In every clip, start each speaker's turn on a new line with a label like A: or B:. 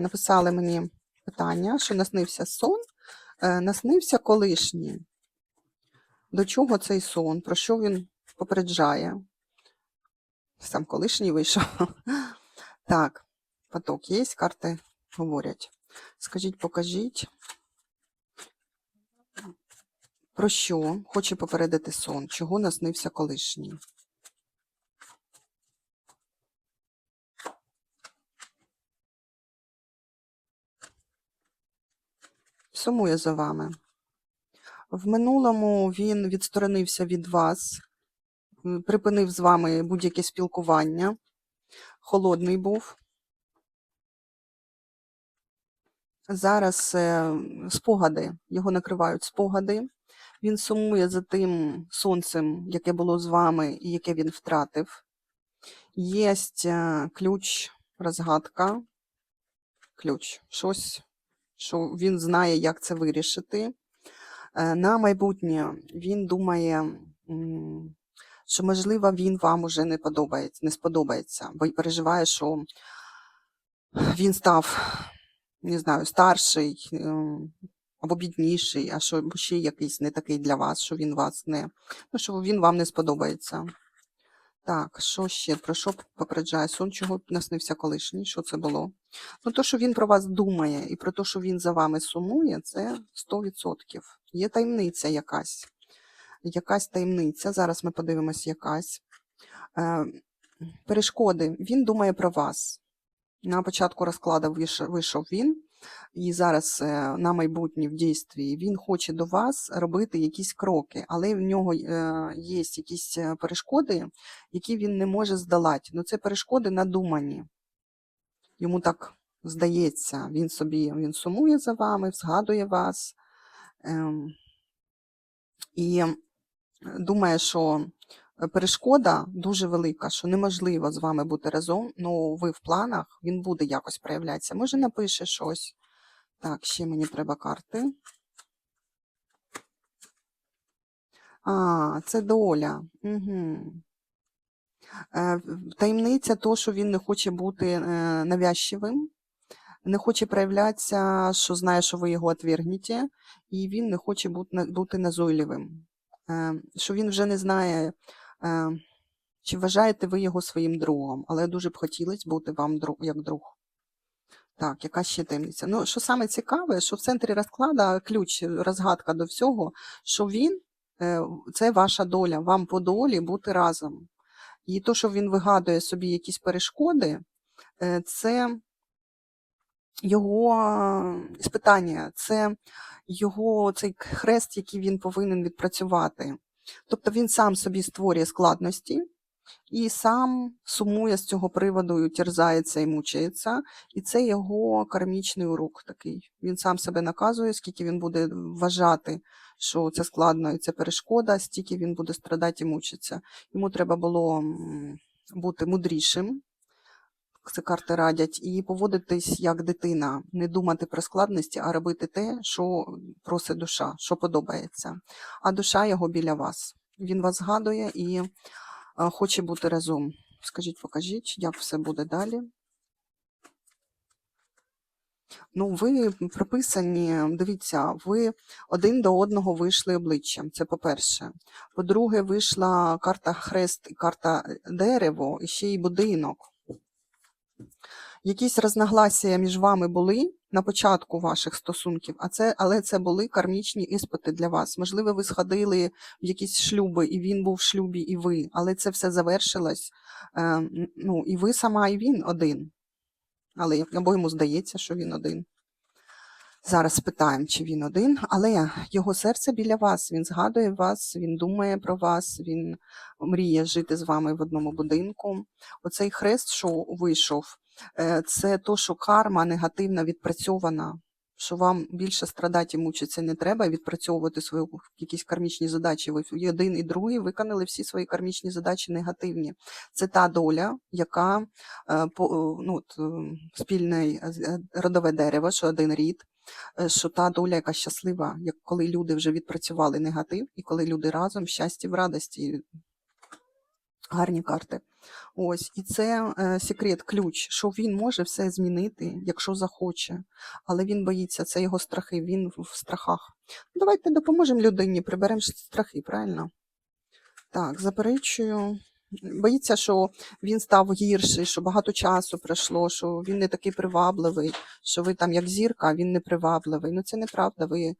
A: Написали мені питання, що наснився сон, е, наснився колишній. До чого цей сон? Про що він попереджає? Сам колишній вийшов. Так, поток є, карти говорять. Скажіть, покажіть. Про що хоче попередити сон? Чого наснився колишній? Сумує за вами. В минулому він відсторонився від вас, припинив з вами будь-яке спілкування, холодний був. Зараз е, спогади, його накривають спогади. Він сумує за тим сонцем, яке було з вами і яке він втратив. Є ключ, розгадка, ключ, щось, що він знає, як це вирішити. Е, На майбутнє він думає, що, можливо, він вам уже не подобається, не сподобається, бо переживає, що він став, не знаю, старший ем, або бідніший, а що ще якийсь не такий для вас, що він вас не, ну, що він вам не сподобається. Так, що ще? Про що попереджає сон? Чого наснився колишній? Що це було? Ну, то, що він про вас думає, і про те, що він за вами сумує, це 100%. Є таємниця якась. Якась таємниця. Зараз ми подивимось, якась. Е, перешкоди. Він думає про вас. На початку розкладу вийшов він, і зараз е, на майбутнє в дійстві він хоче до вас робити якісь кроки, але в нього е, є якісь е, перешкоди, які він не може здолати. Ну, це перешкоди надумані. Йому так здається, він собі він сумує за вами, згадує вас. Ем, і думає, що перешкода дуже велика, що неможливо з вами бути разом, ну ви в планах, він буде якось проявлятися. Може, напише щось. Так, ще мені треба карти. А, це доля. Угу. Таємниця то, що він не хоче бути е, навязчивим, не хоче проявлятися, що знає, що ви його отвергнете, і він не хоче бути, назойливим. Е, Що він вже не знає, е, чи вважаєте ви його своїм другом, але дуже б хотілося бути вам друг, як друг. Так, яка ще таємниця? Ну, що саме цікаве, що в центрі розкладу ключ, розгадка до всього, що він е, це ваша доля, вам по долі бути разом. І то, що він вигадує собі якісь перешкоди, е, це його е, спитання, це його цей хрест, який він повинен відпрацювати. Тобто він сам собі створює складності і сам сумує з цього приводу, і терзається і мучається. І це його кармічний урок такий. Він сам себе наказує, скільки він буде вважати, що це складно і це перешкода, стільки він буде страдати і мучитися. Йому треба було бути мудрішим. Це карти радять, і поводитись як дитина, не думати про складності, а робити те, що просить душа, що подобається. А душа його біля вас. Він вас згадує і е, хоче бути разом. Скажіть, покажіть, як все буде далі. Ну, ви прописані, дивіться, ви один до одного вийшли обличчям. Це по-перше. По-друге, вийшла карта хрест і карта дерево, і ще й будинок. Якісь розногласія між вами були на початку ваших стосунків, а це, але це були кармічні іспити для вас. Можливо, ви сходили в якісь шлюби, і він був в шлюбі, і ви, але це все завершилось. Е, ну, і ви сама, і він один. Але або йому здається, що він один. Зараз спитаємо, чи він один, але його серце біля вас, він згадує вас, він думає про вас, він мріє жити з вами в одному будинку. Оцей хрест, що вийшов, це то, що карма негативна відпрацьована, що вам більше страдати і мучитися не треба, відпрацьовувати свої якісь кармічні задачі. Ви один і другий виконали всі свої кармічні задачі негативні. Це та доля, яка е, е, ну, е, спільне е, родове дерево, що один рід, е, що та доля, яка щаслива, як коли люди вже відпрацювали негатив, і коли люди разом в щасті, в радості. Гарні карти. Ось, і це е, секрет, ключ, що він може все змінити, якщо захоче. Але він боїться, це його страхи, він в страхах. Давайте допоможемо людині, приберемо страхи, правильно? Так, заперечую. Боїться, що він став гірший, що багато часу пройшло, що він не такий привабливий, що ви там як зірка, він не привабливий. Ну це неправда. Ви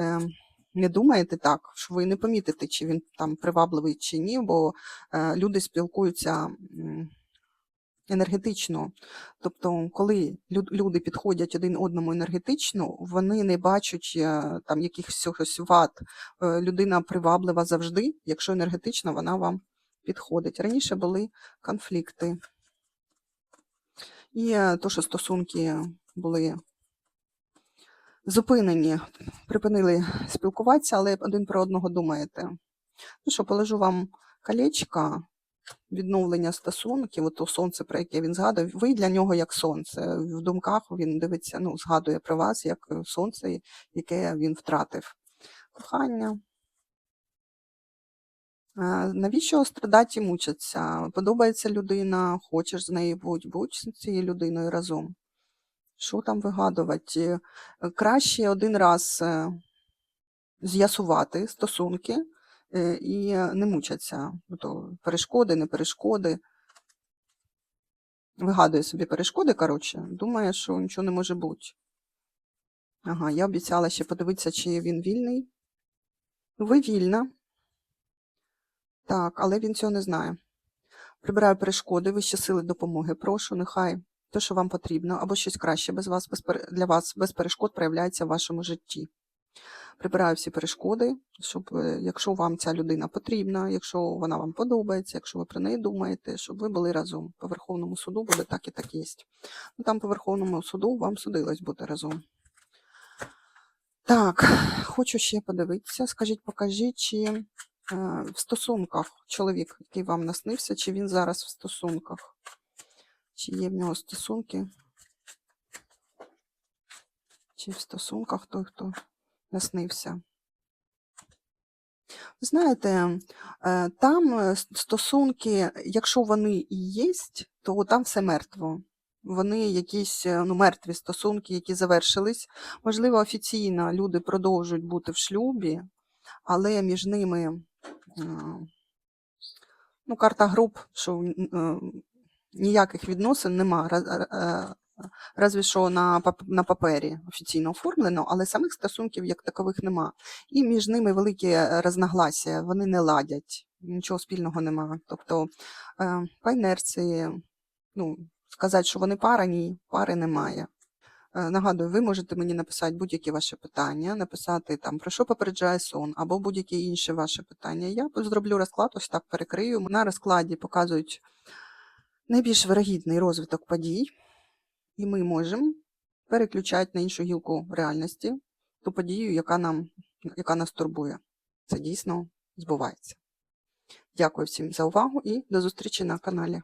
A: е, не думаєте так, що ви не помітите, чи він там привабливий чи ні, бо е, люди спілкуються енергетично. Тобто, коли люди підходять один одному енергетично, вони не бачать е, там якихось ось вад. Е, Людина приваблива завжди, якщо енергетично вона вам підходить. Раніше були конфлікти. І то, що стосунки були зупинені, припинили спілкуватися, але один про одного думаєте. Ну що, положу вам колечко, відновлення стосунків, от то сонце, про яке він згадує, ви для нього як сонце. В думках він дивиться, ну, згадує про вас як е, сонце, яке він втратив. Кохання. Навіщо страдати і мучаться? Подобається людина, хочеш з нею будь, будь з цією людиною разом. Що там вигадувати? Е, Краще один раз е, з'ясувати стосунки е, і не мучаться. Ну, То перешкоди, не перешкоди. Вигадує собі перешкоди, коротше, думає, що нічого не може бути. Ага, я обіцяла ще подивитися, чи він вільний. Ви вільна. Так, але він цього не знає. Прибираю перешкоди, вищі сили допомоги. Прошу, нехай те, що вам потрібно, або щось краще без вас, для вас без перешкод проявляється в вашому житті. Прибираю всі перешкоди, щоб, е, якщо вам ця людина потрібна, якщо вона вам подобається, якщо ви про неї думаєте, щоб ви були разом. По Верховному суду буде так і так є. Ну, там по Верховному суду вам судилось бути разом. Так, хочу ще подивитися. Скажіть, покажіть, чи е, в стосунках чоловік, який вам наснився, чи він зараз в стосунках? Чи є в нього стосунки? Чи в стосунках той, хто наснився? Знаєте, е, там е, стосунки, якщо вони і є, то там все мертво. Вони якісь е, ну, мертві стосунки, які завершились. Можливо, офіційно люди продовжують бути в шлюбі, але між ними ну, карта груп, що ніяких відносин нема. раз- е, що на, папері офіційно оформлено, але самих стосунків як такових нема. І між ними великі е, розногласія, вони не ладять, нічого спільного немає. Тобто е, по інерції, ну, сказати, що вони пара, ні, пари немає. Е, Нагадую, ви можете мені написати будь-які ваші питання, написати там про що попереджає сон, або будь-які інші ваші питання. Я зроблю розклад, ось так перекрию. На розкладі показують найбільш вирогідний розвиток подій, і ми можемо переключати на іншу гілку реальності ту подію, яка, нам, яка нас турбує. Це дійсно збувається. Дякую всім за увагу і до зустрічі на каналі.